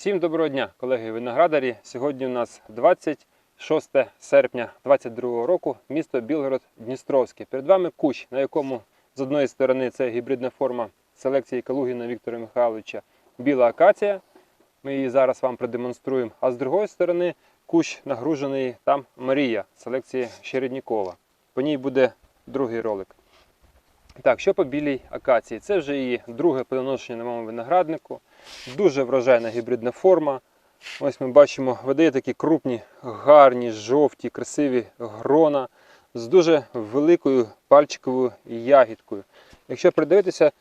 Всім доброго дня, колеги виноградарі. Сьогодні у нас 26 серпня 2022 року, місто Білгород Дністровське. Перед вами кущ, на якому з одної сторони це гібридна форма селекції Калугіна Віктора Михайловича Біла акація. Ми її зараз вам продемонструємо. А з другої сторони кущ нагружений там Марія селекції Щереднікова. По ній буде другий ролик. Так, що по білій акації? Це вже її друге плодоношення на моєму винограднику. Дуже врожайна гібридна форма. Ось ми бачимо, видає такі крупні, гарні, жовті, красиві грона з дуже великою пальчиковою ягідкою. Якщо придивитися,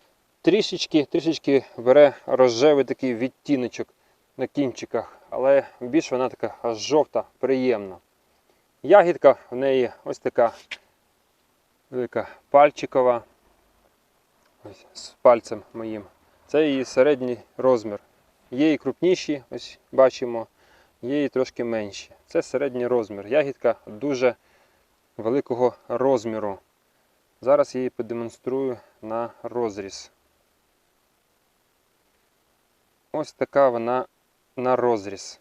трішечки, трішечки бере рожевий такий відтіночок на кінчиках, але більш вона така жовта, приємна. Ягідка в неї ось така велика пальчикова. Ось з пальцем моїм. Це її середній розмір. Є і крупніші, ось бачимо, є і трошки менші. Це середній розмір. Ягідка дуже великого розміру. Зараз я її продемонструю на розріз. Ось така вона на розріз.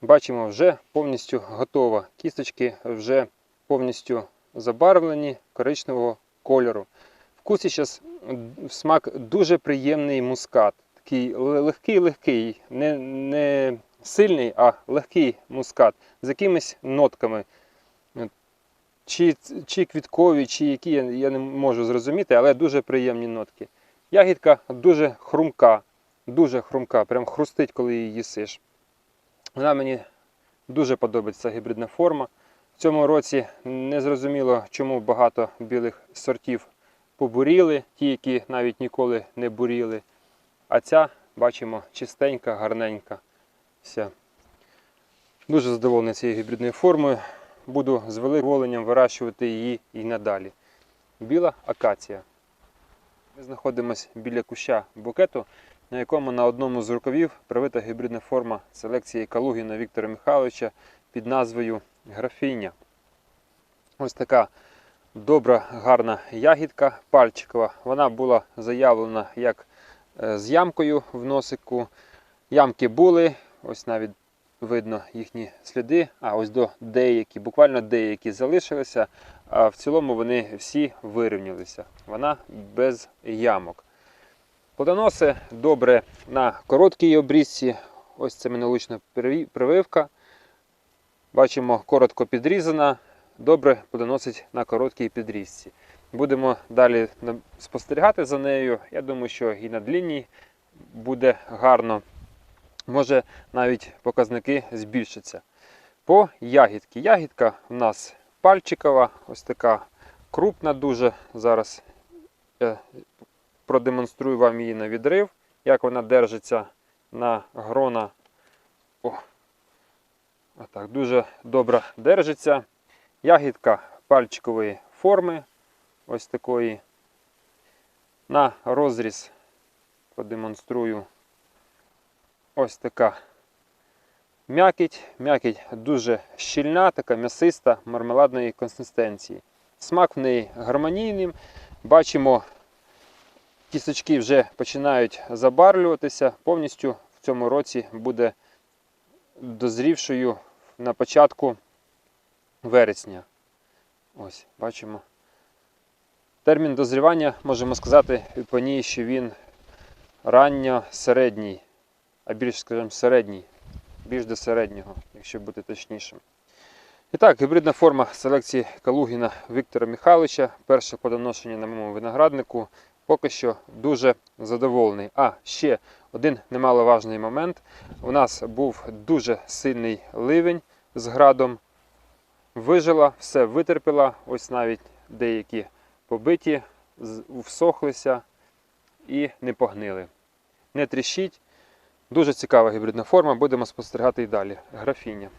Бачимо, вже повністю готова. Кісточки вже повністю забарвлені коричневого кольору. Вкусі зараз смак дуже приємний мускат. Такий легкий-легкий, не, не сильний, а легкий мускат з якимись нотками. Чи, чи квіткові, чи які, я, не можу зрозуміти, але дуже приємні нотки. Ягідка дуже хрумка, дуже хрумка, прям хрустить, коли її їсиш. Вона мені дуже подобається гібридна форма. В цьому році не зрозуміло, чому багато білих сортів побуріли, ті, які навіть ніколи не буріли. А ця, бачимо, чистенька, гарненька. Вся. Дуже задоволений цією гібридною формою. Буду з великим вирощувати її і надалі. Біла акація. Ми знаходимося біля куща букету, на якому на одному з рукавів привита гібридна форма селекції Калугіна Віктора Михайловича під назвою Графіня. Ось така добра, гарна ягідка пальчикова. Вона була заявлена як е, з ямкою в носику. Ямки були, ось навіть видно їхні сліди. А ось до деякі, буквально деякі залишилися, а в цілому вони всі вирівнялися. Вона без ямок. Плодоноси добре на короткій обрізці. Ось це минулочна прививка. Бачимо, коротко підрізана добре плодоносить на короткій підрізці. Будемо далі спостерігати за нею. Я думаю, що і на длінній буде гарно. Може навіть показники збільшаться. По ягідки. Ягідка у нас пальчикова, ось така крупна, дуже. Зараз я продемонструю вам її на відрив, як вона держиться на грона. О, Отак, Дуже добре держиться. Ягідка пальчикової форми, ось такої. На розріз продемонструю ось така м'якіть. М'якіть дуже щільна, така м'ясиста, мармеладної консистенції. Смак в неї гармонійним. Бачимо, кісточки вже починають забарвлюватися. Повністю в цьому році буде дозрівшою на початку вересня. Ось, бачимо. Термін дозрівання, можемо сказати, по ній, що він ранньо-середній, а більш, скажімо, середній, більш до середнього, якщо бути точнішим. І так, гібридна форма селекції Калугіна Віктора Михайловича, перше подоношення на моєму винограднику, поки що дуже задоволений. А ще один немаловажний момент. У нас був дуже сильний ливень з градом вижила, все витерпіла, ось навіть деякі побиті, всохлися і не погнили. Не тріщить. Дуже цікава гібридна форма, будемо спостерігати і далі. Графіня.